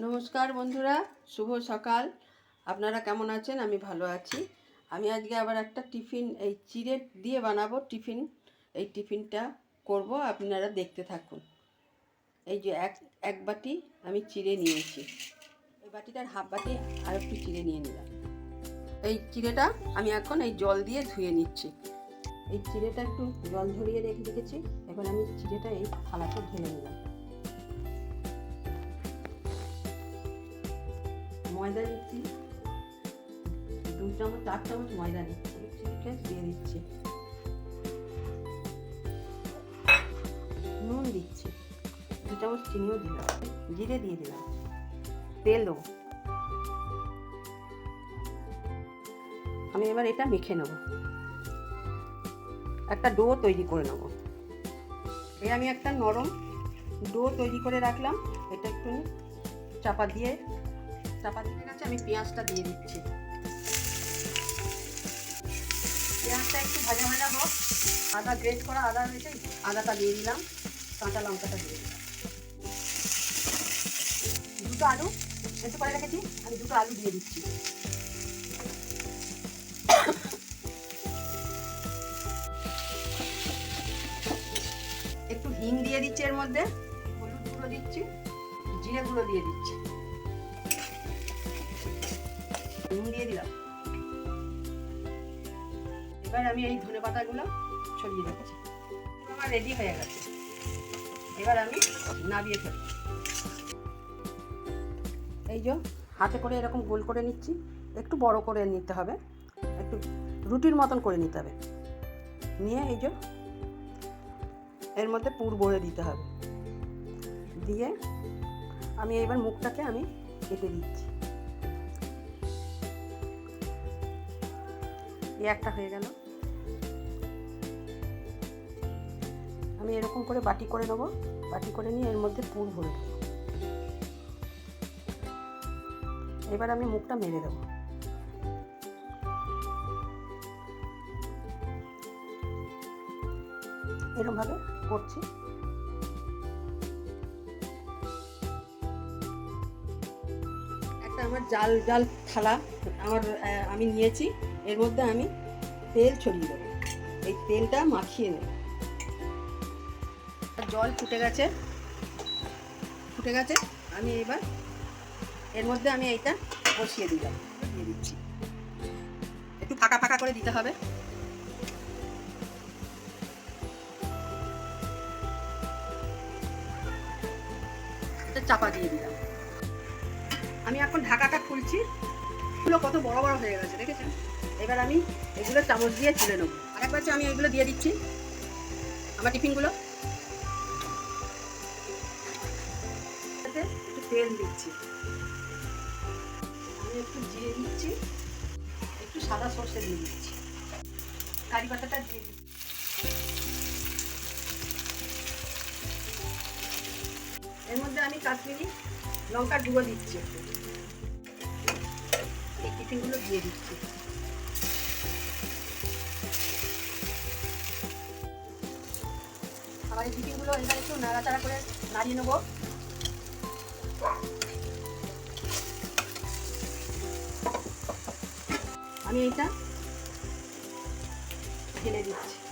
নমস্কার বন্ধুরা, শুভ সকাল। আপনারা কেমন আছেন? আমি ভালো আছি। আমি আজকে আবার একটা টিফিন, এই চিড়ে দিয়ে বানাবো টিফিন। এই টিফিনটা করব, আপনারা দেখতে থাকুন। এই যে এক এক বাটি আমি চিড়ে নিয়েছি। এই বাটিটার হাফ বাটি আর একটু চিড়ে নিয়ে নিলাম। এই চিড়েটা আমি এখন এই জল দিয়ে ধুয়ে নিচ্ছি। এই চিড়েটা একটু জল ঝরিয়ে রেখে রেখেছি। এবার আমি চিড়েটা এই থালাতে ঢেলে নিলাম। ময়দা দিচ্ছি। দু চামচ, চার চামচ ময়দা দিচ্ছি। চিকেন দিয়ে দিচ্ছি। নুন দিচ্ছি। দু চামচ চিনিও দিলাম। জিরে দিয়ে দিলাম। তেল দেবো। আমি এবার এটা মেখে নেব। একটা ডো তৈরি করে নেব। এই আমি একটা নরম ডো তৈরি করে রাখলাম। এটা একটু চাপা দিয়ে চাপা দিয়ে আমি পেঁয়াজটা দিয়ে দিচ্ছি। পেঁয়াজটা একটু ভাজা ভাজা হোক, আদা গ্রেট করা আদা রয়েছে, আদাটা দিয়ে দিলাম, কাঁচা লঙ্কাটা দিয়ে দিলাম। দুটো আলু সেদ্ধ করে রেখেছি, আমি দুটো আলু দিয়ে দিচ্ছি। একটু হিং দিয়ে দিচ্ছি এর মধ্যে, হলুদ গুঁড়ো দিচ্ছি, জিরে গুঁড়ো দিয়ে দিচ্ছি। নুন দিয়ে দিলাম। এবার আমি এই ধনে পাতাগুলো ছড়িয়ে দিচ্ছি। আমার রেডি হয়ে গেছে। এবার আমি নাবিয়ে ফেলব। এই যে হাতে করে এরকম গোল করে নিচ্ছি। একটু বড় করে নিতে হবে। একটু রুটির মতন করে নিতে হবে। নিয়ে এই যে এর মধ্যে পুর ভরে দিতে হবে। দিয়ে আমি এবার মুখটাকে আমি কেটে দিচ্ছি। এই একটা হয়ে গেল। আমি এরকম করে বাটি করে নেব। বাটি করে নিয়ে এর মধ্যে পুর ভরে দেবো। এবার আমি মুখটা মেরে দেবো। এরকমভাবে করছি। আমার জাল জাল থালা আমার আমি নিয়েছি। এর মধ্যে আমি তেল ছড়িয়ে দেবো। এই তেলটা মাখিয়ে নেব। জল ফুটে গেছে। ফুটে গেছে। আমি এবার এর মধ্যে আমি এইটা বসিয়ে দিলাম। দিয়ে দিচ্ছি। একটু ফাঁকা ফাঁকা করে দিতে হবে। চাপা দিয়ে দিলাম। আমি এখন ঢাকাটা খুলছি। এগুলো কত বড় বড় হয়ে গেছে, দেখেছেন? এবার আমি এগুলো চামচ দিয়ে তুলে নেব। আরেকবার আমি এগুলো দিয়ে দিচ্ছি। আমার টিফিনগুলো। একটু তেল দিচ্ছি। আমি একটু জিরে দিচ্ছি। একটু সাদা সর্ষে দিয়ে দিচ্ছি। কারি পাতাটা দিয়ে দিচ্ছি। এর মধ্যে আমি কাশ্মীরি লঙ্কার গুঁড়ো দিচ্ছি। একটু এই টিফিনগুলো দিয়ে দিচ্ছি। আবার এই টিফিনগুলো এবার একটু নাড়াচাড়া করে নাড়িয়ে নেব। আমি এটা ঢেলে দিচ্ছি।